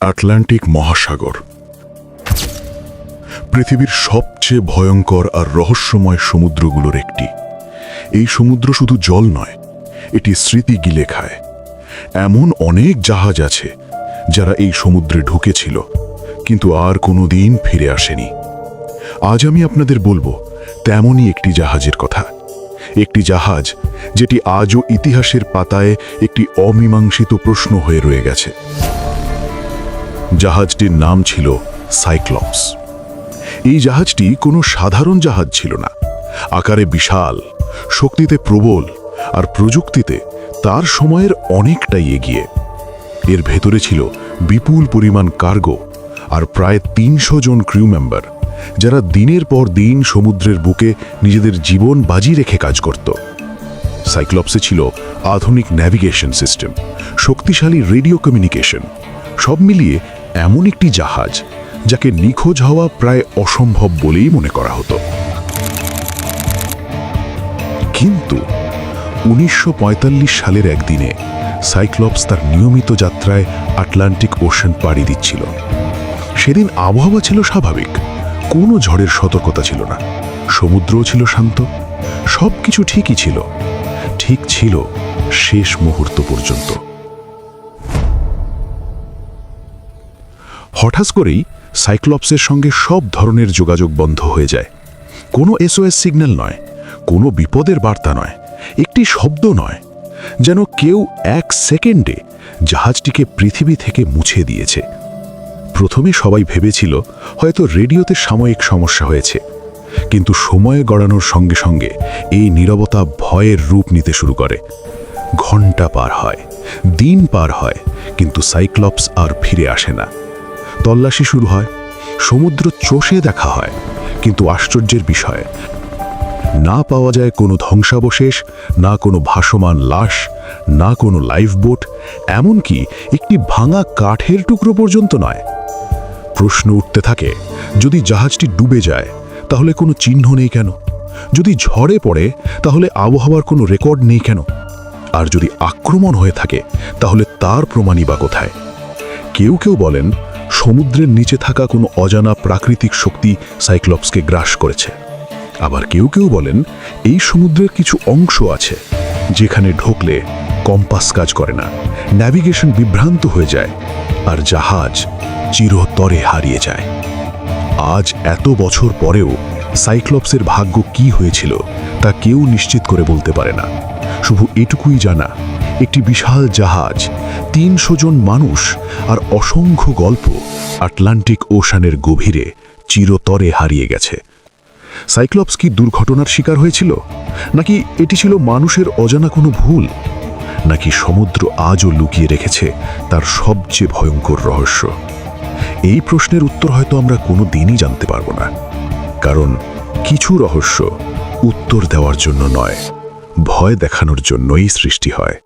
Atlantic মহাসাগর। পৃথিবীর সবচেয়ে ভয়ঙ্কর আর রহস্যময় সমুদ্রগুলোর একটি। এই সমুদ্র শুধু জল নয়, এটি স্মৃতি গিলে খায় এমন অনেক জাহাজ আছে যারা এই সমুদ্রে ঢুকেছিল, কিন্তু আর কোনো দিন ফিরে আসেনি। আজ আমি আপনাদের বলব, তেমনই একটি জাহাজের কথা। একটি জাহাজ যেটি আজও ইতিহাসের পাতায় একটি অমীমাংসিত প্রশ্ন হয়ে রয়ে গেছে। জাহাজটির নাম ছিল সাইক্লপস। এই জাহাজটি কোনো সাধারণ জাহাজ ছিল না। আকারে বিশাল, শক্তিতে প্রবল আর প্রযুক্তিতে তার সময়ের অনেকটাই এগিয়ে। এর ভেতরে ছিল বিপুল পরিমাণ কার্গো আর প্রায় তিনশো জন ক্রিউ মেম্বার যারা দিনের পর দিন সমুদ্রের বুকে নিজেদের জীবন বাজি রেখে কাজ করত। সাইক্লপসে ছিল আধুনিক ন্যাভিগেশন সিস্টেম শক্তিশালী রেডিও কমিউনিকেশন সব মিলিয়ে এমন একটি জাহাজ যাকে নিখোঁজ হওয়া প্রায় অসম্ভব বলেই মনে করা হতো। কিন্তু উনিশশো পঁয়তাল্লিশ সালের একদিনে সাইক্লপস তার নিয়মিত যাত্রায় আটলান্টিক ওশান পাড়ি দিচ্ছিল। সেদিন আবহাওয়া ছিল স্বাভাবিক, কোনো ঝড়ের সতর্কতা ছিল না, সমুদ্রও ছিল শান্ত সব কিছু ঠিকই ছিল, ঠিক ছিল শেষ মুহূর্ত পর্যন্ত। হঠাৎ করেই সাইক্লপসের সঙ্গে সব ধরনের যোগাযোগ বন্ধ হয়ে যায়। কোনো এসওএস সিগন্যাল নয়, কোনো বিপদের বার্তা নয়, একটি শব্দ নয়, যেন কেউ এক সেকেন্ডে জাহাজটিকে পৃথিবী থেকে মুছে দিয়েছে। প্রথমে সবাই ভেবেছিল হয়তো রেডিওতে সাময়িক সমস্যা হয়েছে, কিন্তু সময় গড়ানোর সঙ্গে সঙ্গে এই নীরবতা ভয়ের রূপ নিতে শুরু করে। ঘণ্টা পার হয়, দিন পার হয়, কিন্তু সাইক্লপস আর ফিরে আসে না। তল্লাশি শুরু হয়, সমুদ্র চষে দেখা হয়, কিন্তু আশ্চর্যের বিষয়, না পাওয়া যায় কোনো ধ্বংসাবশেষ, না কোনো ভাসমান লাশ, না কোনো লাইফ বোট এমনকি একটি ভাঙা কাঠের টুকরো পর্যন্ত নয়। প্রশ্ন উঠতে থাকে, যদি জাহাজটি ডুবে যায়, তাহলে কোনো চিহ্ন নেই কেন? যদি ঝড়ে পড়ে, তাহলে আবহাওয়ার কোনো রেকর্ড নেই কেন? আর যদি আক্রমণ হয়ে থাকে, তাহলে তার প্রমাণই বা কোথায়? কেউ কেউ বলেন সমুদ্রের নিচে থাকা কোনো অজানা প্রাকৃতিক শক্তি সাইক্লপসকে গ্রাস করেছে। আবার কেউ কেউ বলেন, এই সমুদ্রের কিছু অংশ আছে যেখানে ঢোকলে কম্পাস কাজ করে না, ন্যাভিগেশন বিভ্রান্ত হয়ে যায়, আর জাহাজ চিরতরে হারিয়ে যায়। আজ এত বছর পরেও সাইক্লপসের ভাগ্য কি হয়েছিল তা কেউ নিশ্চিত করে বলতে পারে না। শুধু এটুকুই জানা একটি বিশাল জাহাজ, তিনশো জন মানুষ আর অসংখ্য গল্প আটলান্টিক ওশানের গভীরে চিরতরে হারিয়ে গেছে। সাইক্লপস কি দুর্ঘটনার শিকার হয়েছিল? নাকি এটি ছিল মানুষের অজানা কোনো ভুল? নাকি সমুদ্র আজও লুকিয়ে রেখেছে তার সবচেয়ে ভয়ঙ্কর রহস্য? এই প্রশ্নের উত্তর হয়তো আমরা কোনো দিনই জানতে পারব না। কারণ কিছু রহস্য উত্তর দেওয়ার জন্য নয়, ভয় দেখানোর জন্যই সৃষ্টি হয়।